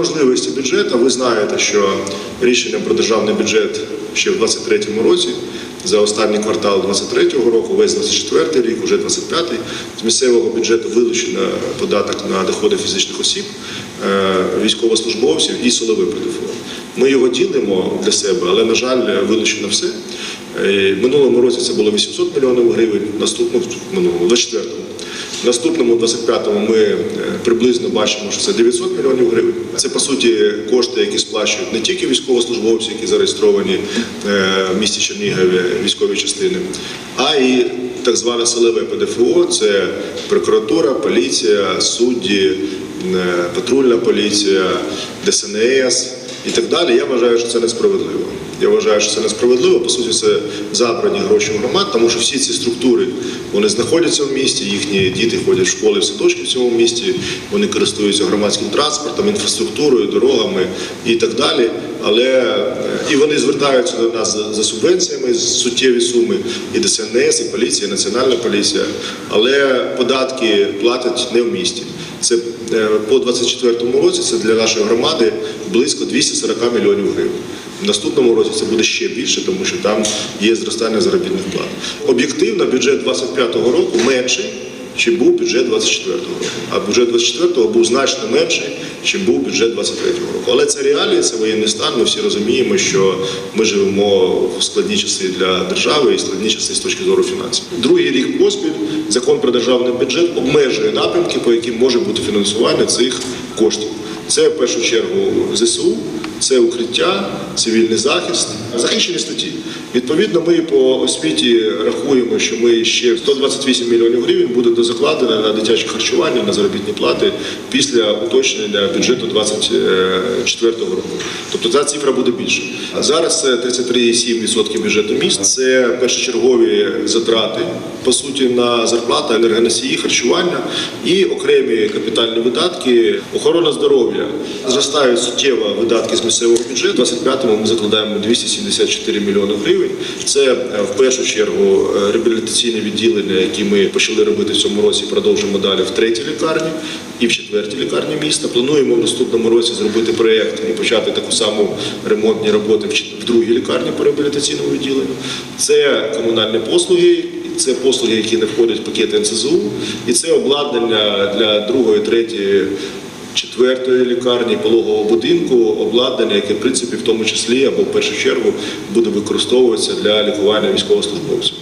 можливості бюджету, ви знаєте, що рішенням про державний бюджет ще в 2023 році, за останній квартал 2023 року, весь 24 рік, уже 25-й, з місцевого бюджету вилучено податок на доходи фізичних осіб, е, військовослужбовців і силове ПДФО. Ми його ділимо для себе, але, на жаль, вилучено все. Е, минулому році це було 800 мільйонів гривень, наступному минулому 24-му. Наступному 25-му ми е, приблизно бачимо, що це 900 мільйонів гривень. Це по суті кошти, які сплачують не тільки військовослужбовці, які зареєстровані е, в місті Чернігові військові частини, а і так зване силове ПДФО. Це прокуратура, поліція, судді, патрульна поліція, ДСНС і так далі. Я вважаю, що це несправедливо. Я вважаю, що це несправедливо. По суті, це забрані гроші громад, тому що всі ці структури вони знаходяться в місті, їхні діти ходять в школи, в садочки в цьому місті, вони користуються громадським транспортом, інфраструктурою, дорогами і так далі. Але е, і вони звертаються до нас за, за субвенціями суттєві суми, і ДСНС, і поліція, і національна поліція. Але податки платять не в місті. Це е, по 24 році це для нашої громади близько 240 мільйонів гривень. В наступному році це буде ще більше, тому що там є зростання заробітних плат. Об'єктивно, бюджет 25-го року менший, чим був бюджет 24-го року. А бюджет 24-го був значно менший, чим був бюджет 23-го року. Але це реалії, це воєнний стан. Ми всі розуміємо, що ми живемо в складні часи для держави і складні часи з точки зору фінансів. Другий рік поспіль закон про державний бюджет обмежує напрямки, по яким може бути фінансування цих коштів. Це в першу чергу ЗСУ, це укриття, цивільний захист, захищені статті. Відповідно, ми по освіті рахуємо, що ми ще 128 мільйонів гривень буде дозакладено на дитяче харчування, на заробітні плати після уточнення бюджету 2024 року. Тобто ця цифра буде більше. Зараз це 33,7% бюджету міст. Це першочергові затрати по суті на зарплати, енергоносії, харчування і окремі капітальні видатки. Охорона здоров'я зростають суттєво видатки з місцевого бюджету. У 25-му ми закладаємо 274 мільйони гривень. Це е, в першу чергу е, реабілітаційні відділення, які ми почали робити в цьому році. Продовжимо далі в третій лікарні і в четвертій лікарні міста. Плануємо в наступному році зробити проєкт і почати таку саму ремонтні роботи в другій лікарні по реабілітаційному відділенню. Це комунальні послуги. Це послуги, які не входять в пакети НСЗУ, і це обладнання для другої, третьої, четвертої лікарні, пологового будинку, обладнання, яке в принципі в тому числі або в першу чергу буде використовуватися для лікування військовослужбовців.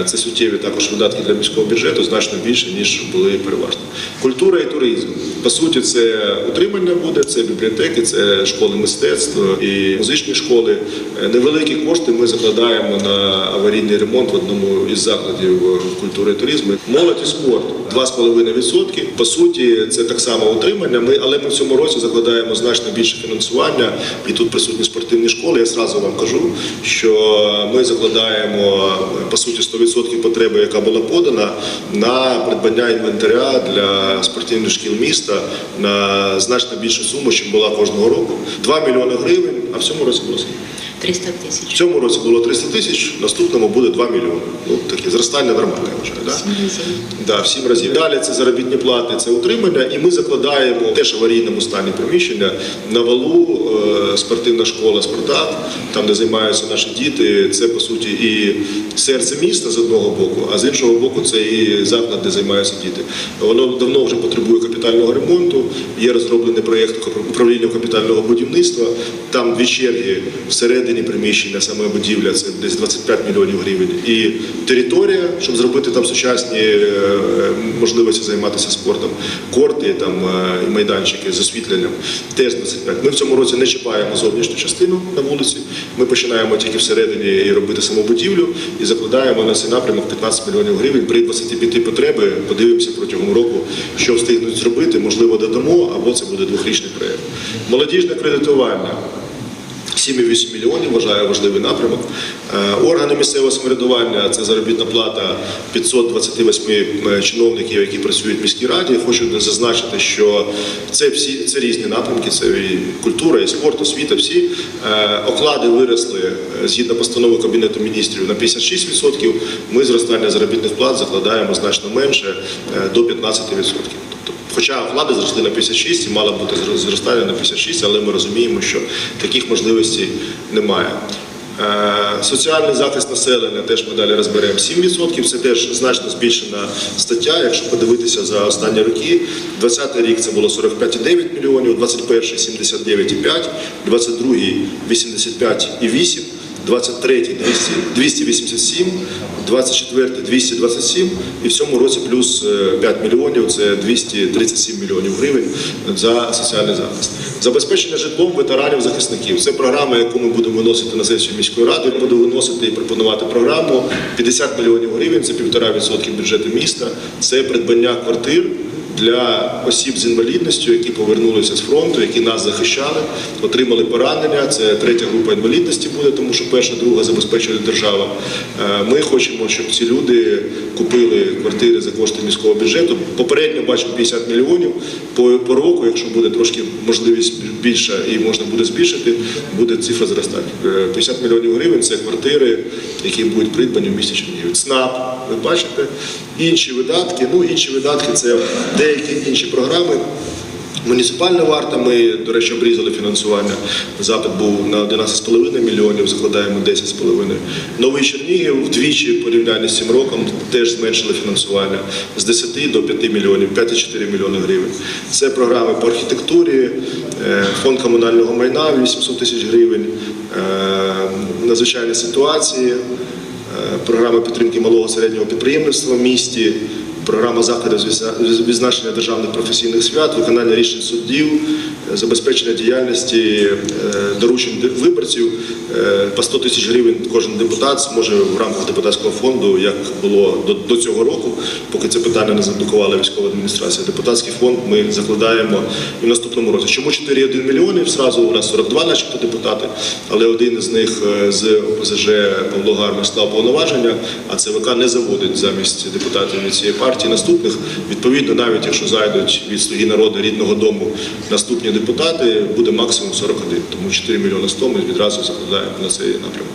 Е, Це суттєві також видатки для міського бюджету, значно більше ніж були переважно. Культура і туризм. По суті, це утримання буде, це бібліотеки, це школи мистецтв і музичні школи. Е, Невеликі кошти ми закладаємо на аварійний ремонт в одному із закладів е, культури і туризму. Молодь і спорт 2,5%. По суті, це так само утримання. Ми, але ми в цьому році закладаємо значно більше фінансування, і тут присутні спортивні школи. Я зразу вам кажу, що ми закладаємо е, по суті 100% потреби, яка була подана, на придбання інвентаря для спортивних шкіл міста на значно більшу суму, ніж була кожного року. 2 мільйони гривень, а в цьому році було скільки? 300 В цьому році було 300 тисяч, в наступному буде 2 мільйони. Ну таке зростання нормальне, я вважаю. Да? Сім разів. Да, в сім разів. Далі це заробітні плати, це утримання, і ми закладаємо теж аварійному стані приміщення на валу е, спортивна школа Спартак, там де займаються наші діти. Це по суті і серце міста з одного боку, а з іншого боку, це і заклад, де займаються діти. Воно давно вже потребує капітального ремонту. Є розроблений проєкт управління капітального будівництва. Там дві черги всередині приміщення, саме будівля, це десь 25 мільйонів гривень. І територія, щоб зробити там сучасні е, можливості займатися спортом, корти там е, і майданчики з освітленням, теж 25. Ми в цьому році не чіпаємо зовнішню частину на вулиці. Ми починаємо тільки всередині і робити саму будівлю і закладаємо на цей напрямок 15 мільйонів гривень. При 25 потреби подивимося протягом року, що встигнуть зробити. Можливо, додамо, або це буде двохрічний проєкт. Молодіжне кредитування. 7,8 мільйонів вважаю важливий напрямок. Е, Органи місцевого самоврядування це заробітна плата 528 чиновників, які працюють в міській раді. Хочу зазначити, що це всі це різні напрямки. Це і культура, і спорт, освіта. Всі Е, оклади виросли е, згідно постанови кабінету міністрів на 56%. Ми зростання заробітних плат закладаємо значно менше е, до 15%. Хоча влади зросли на 56 і мало бути зростання на 56, але ми розуміємо, що таких можливостей немає. Е, Соціальний захист населення теж ми далі розберемо 7%. Це теж значно збільшена стаття. Якщо подивитися за останні роки, 20 рік це було 45,9 мільйонів, 21 79,5, 22 85,8, 23 200, 287, 24 227 і в цьому році плюс е, 5 мільйонів, це 237 мільйонів гривень за соціальний захист. Забезпечення житлом ветеранів захисників. Це програма, яку ми будемо виносити на сесію міської ради. Буду виносити і пропонувати програму 50 мільйонів гривень, це 1,5% бюджету міста. Це придбання квартир для осіб з інвалідністю, які повернулися з фронту, які нас захищали, отримали поранення. Це третя група інвалідності буде, тому що перша, друга забезпечує держава. Е, Ми хочемо, щоб ці люди купили квартири за кошти міського бюджету. Попередньо бачимо 50 мільйонів по, року. Якщо буде трошки можливість більша і можна буде збільшити, буде цифра зростати. Е, 50 мільйонів гривень це квартири, які будуть придбані в місті Чернігів. ЦНАП, ви бачите, інші видатки. Ну інші видатки це деякі інші програми. Муніципальна варта, ми, до речі, обрізали фінансування. Запит був на 11,5 мільйонів, закладаємо 10,5. Новий Чернігів вдвічі в порівнянні з цим роком теж зменшили фінансування з 10 до 5 мільйонів, 5,4 мільйони гривень. Це програми по архітектурі, е, фонд комунального майна 800 тисяч гривень, е, надзвичайні ситуації, е, програма підтримки малого середнього підприємництва в місті, програма заходів з відзначення державних професійних свят, виконання рішень суддів, е, забезпечення діяльності е, доручень виборців по 100 тисяч гривень кожен депутат зможе в рамках депутатського фонду, як було до, до цього року, поки це питання не заблокувала військова адміністрація. Депутатський фонд ми закладаємо і в наступному році. Чому 4,1 мільйонів? Зразу у нас 42 начебто депутати, але один із них е, з ОПЗЖ Павло Гармаш склав повноваження, а ЦВК не заводить замість депутатів від цієї партії наступних. Відповідно, навіть якщо зайдуть від слуги народу рідного дому наступні депутати, буде максимум 41. Тому 4 мільйони 100 ми відразу закладаємо на цей напрямок.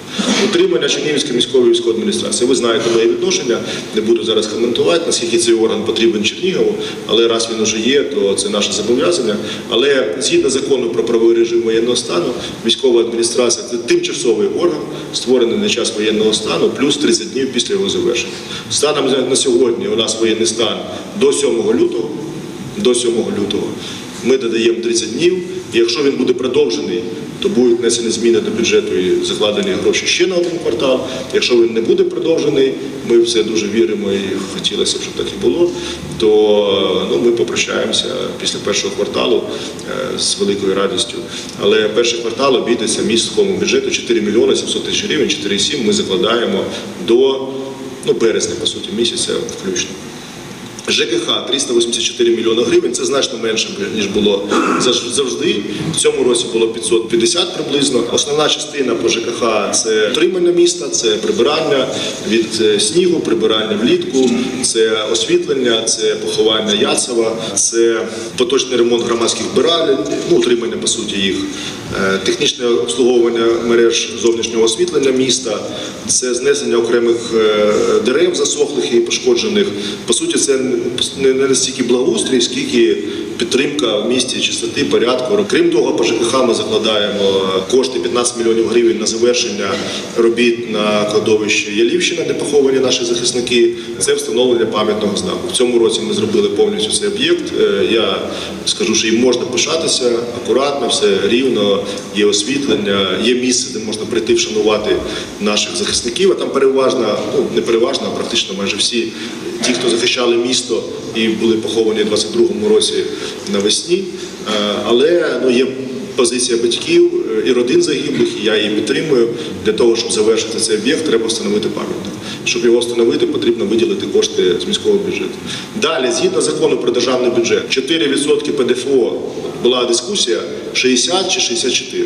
Утримання Чернігівської міської військової адміністрації. Ви знаєте моє відношення, не буду зараз коментувати, наскільки цей орган потрібен Чернігову, але раз він уже є, то це наше зобов'язання. Але згідно закону про правовий режим воєнного стану, військова адміністрація це тимчасовий орган, створений на час воєнного стану, плюс 30 днів після його завершення. Станом на сьогодні у нас воєнний стан до 7 лютого. До 7 лютого ми додаємо 30 днів. І якщо він буде продовжений, то будуть внесені зміни до бюджету і закладені гроші ще на один квартал. Якщо він не буде продовжений, ми в це дуже віримо і хотілося б, щоб так і було. То ну, ми попрощаємося після першого кварталу е, з великою радістю. Але перший квартал обійдеться міському бюджету 4 мільйони 700 тисяч гривень, 4,7 ми закладаємо до ну, березня, по суті, місяця включно. ЖКХ 384 мільйони гривень, це значно менше, ніж було завжди. В цьому році було 550 приблизно. Основна частина по ЖКХ це утримання міста, це прибирання від е, снігу, прибирання влітку, це освітлення, це поховання Яцева, це поточний ремонт громадських биралень, ну утримання по суті їх, Е, технічне обслуговування мереж зовнішнього освітлення міста, це знесення окремих е, дерев засохлих і пошкоджених. По суті, це не настільки благоустрій, скільки підтримка в місті чистоти, порядку. Крім того, по ЖКХ ми закладаємо кошти 15 мільйонів гривень на завершення робіт на кладовищі Ялівщина, де поховані наші захисники. Це встановлення пам'ятного знаку. В цьому році ми зробили повністю цей об'єкт. Е, Я скажу, що їм можна пишатися акуратно, все рівно, є освітлення, є місце, де можна прийти вшанувати наших захисників. А там переважно, ну не переважно, а практично майже всі ті, хто захищали місто і були поховані в 22-му році навесні. Е, Але ну є позиція батьків е, і родин загиблих, і я її підтримую. Для того, щоб завершити цей об'єкт, треба встановити пам'ятник. Щоб його встановити, потрібно виділити кошти з міського бюджету. Далі, згідно закону про державний бюджет, 4% ПДФО була дискусія 60 чи 64.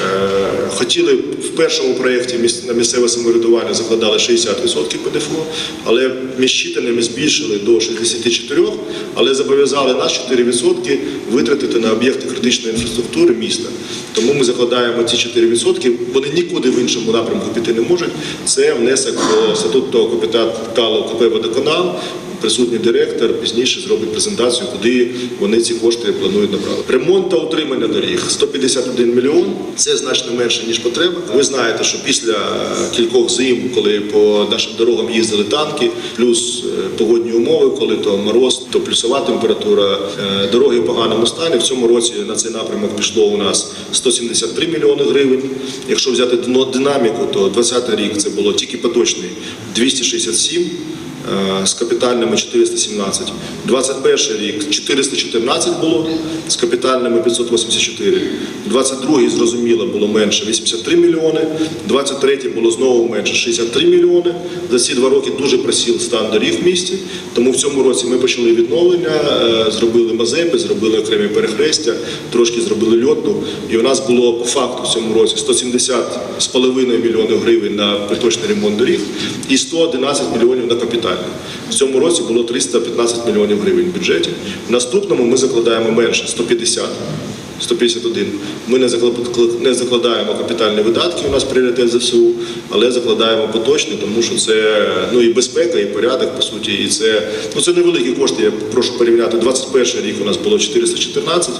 Е, Хотіли в першому проєкті на місцеве самоврядування закладали 60% ПДФО, але читаннями збільшили до 64%, але зобов'язали нас 4% витратити на об'єкти критичної інфраструктури міста. Тому ми закладаємо ці 4%, вони нікуди в іншому напрямку піти не можуть. Це внесок до статутного капіталу КП «Водоканал», присутній директор пізніше зробить презентацію, куди вони ці кошти планують направити. Ремонт та утримання доріг 151 мільйон. Це значно менше ніж потреба. Ви знаєте, що після кількох зим, коли по нашим дорогам їздили танки, плюс е, погодні умови, коли то мороз, то плюсова температура, е, дороги в поганому стані. В цьому році на цей напрямок пішло у нас 173 мільйони гривень. Якщо взяти динаміку, то 20 рік це було тільки поточний 267 е, з капітальними 417. 21 рік 414 було, з капітальними 584. 22 зрозуміло було менше 83 мільйони. 23 було знову менше 63 мільйони. За ці два роки дуже просів стан доріг в місті. Тому в цьому році ми почали відновлення, е, зробили мазепи, зробили окремі перехрестя, трошки зробили льотну. І у нас було по факту в цьому році 170 з половиною мільйонів гривень на поточний ремонт доріг і 111 мільйонів на капітальний. В цьому році було 315 мільйонів гривень в бюджеті. В наступному ми закладаємо менше 150. 151. Ми не заклад- не закладаємо капітальні видатки, у нас пріоритет ЗСУ, але закладаємо поточні, тому що це ну і безпека, і порядок, по суті, і це ну це невеликі кошти. Я прошу порівняти. 21 рік у нас було 414,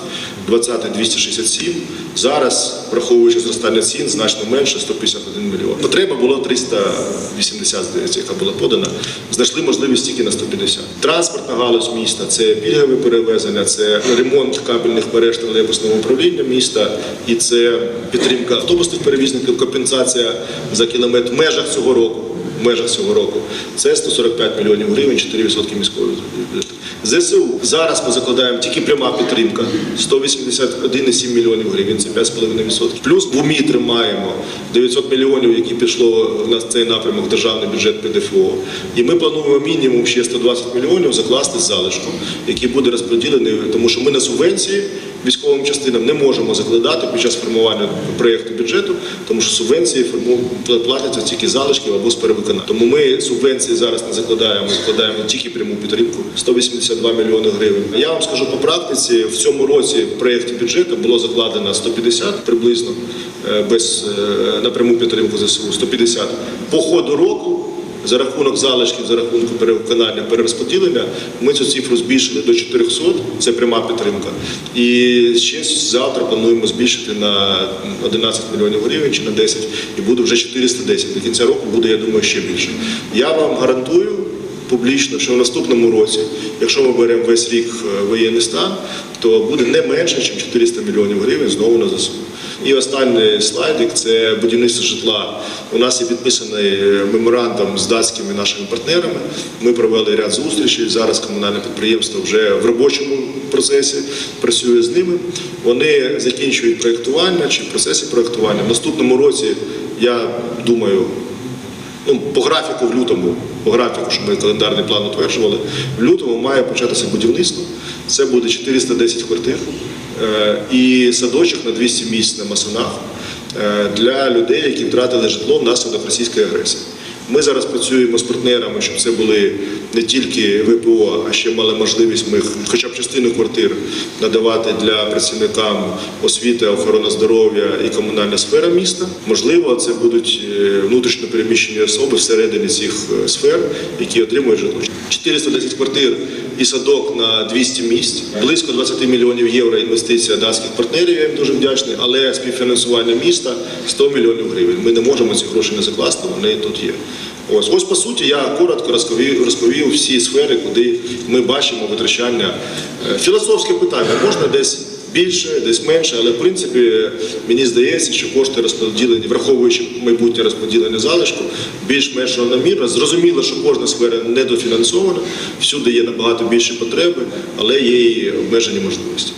20 267. Зараз, враховуючи зростання цін, значно менше 151 мільйон. Потреба була 380, здається, яка була подана. Знайшли можливість тільки на 150. Транспортна галузь міста це пільгові перевезення, це ремонт кабельних мереж тролейбусного управління міста, і це підтримка автобусних перевізників, компенсація за кілометр в межах цього року. В межах цього року це 145 мільйонів гривень, 4% міської бюджету. ЗСУ зараз ми закладаємо тільки пряма підтримка 181,7 мільйонів гривень, це 5,5%. Плюс двомі тримаємо 900 мільйонів, які пішло на цей напрямок державний бюджет ПДФО. І ми плануємо мінімум ще 120 мільйонів закласти з залишком, який буде розподілений, тому що ми на субвенції військовим частинам не можемо закладати під час формування проєкту бюджету, тому що субвенції платяться тільки залишків або з перевиконання. Тому ми субвенції зараз не закладаємо, закладаємо тільки пряму підтримку 182 мільйони гривень. Я вам скажу по практиці, в цьому році в проєкті бюджету було закладено 150 приблизно е, без е, на пряму підтримку ЗСУ, 150 по ходу року. За рахунок залишків, за рахунок перевиконання, перерозподілення, ми цю цифру збільшили до 400, це пряма підтримка. І ще завтра плануємо збільшити на 11 мільйонів гривень чи на 10, і буде вже 410. До кінця року буде, я думаю, ще більше. Я вам гарантую публічно, що в наступному році, якщо ми беремо весь рік е, воєнний стан, то буде не менше, ніж 400 мільйонів гривень знову на ЗСУ. І останній слайдик це будівництво житла. У нас є підписаний е, меморандум з датськими нашими партнерами. Ми провели ряд зустрічей. Зараз комунальне підприємство вже в робочому процесі працює з ними. Вони закінчують проєктування чи в процесі проєктування. В наступному році я думаю, ну, по графіку в лютому, по графіку, що ми календарний план утверджували, в лютому має початися будівництво. Це буде 410 квартир е, і садочок на 200 місць на Масонах е, для людей, які втратили житло внаслідок російської агресії. Ми зараз працюємо з партнерами, щоб це були не тільки ВПО, а ще мали можливість ми хоча б частину квартир надавати для працівникам освіти, охорони здоров'я і комунальна сфера міста. Можливо, це будуть е, внутрішньо переміщені особи всередині цих е, сфер, які отримують житло. 410 квартир і садок на 200 місць, близько 20 мільйонів євро інвестиція датських партнерів. Я їм дуже вдячний, але співфінансування міста 100 мільйонів гривень. Ми не можемо ці гроші не закласти, вони тут є. Ось, ось по суті, я коротко розповів, розповів всі сфери, куди ми бачимо витрачання. Е, Філософське питання можна десь більше, десь менше, але в принципі мені здається, що кошти розподілені, враховуючи майбутнє розподілення залишку, більш-менш равномірно. Зрозуміло, що кожна сфера недофінансована, всюди є набагато більші потреби, але є і обмежені можливості.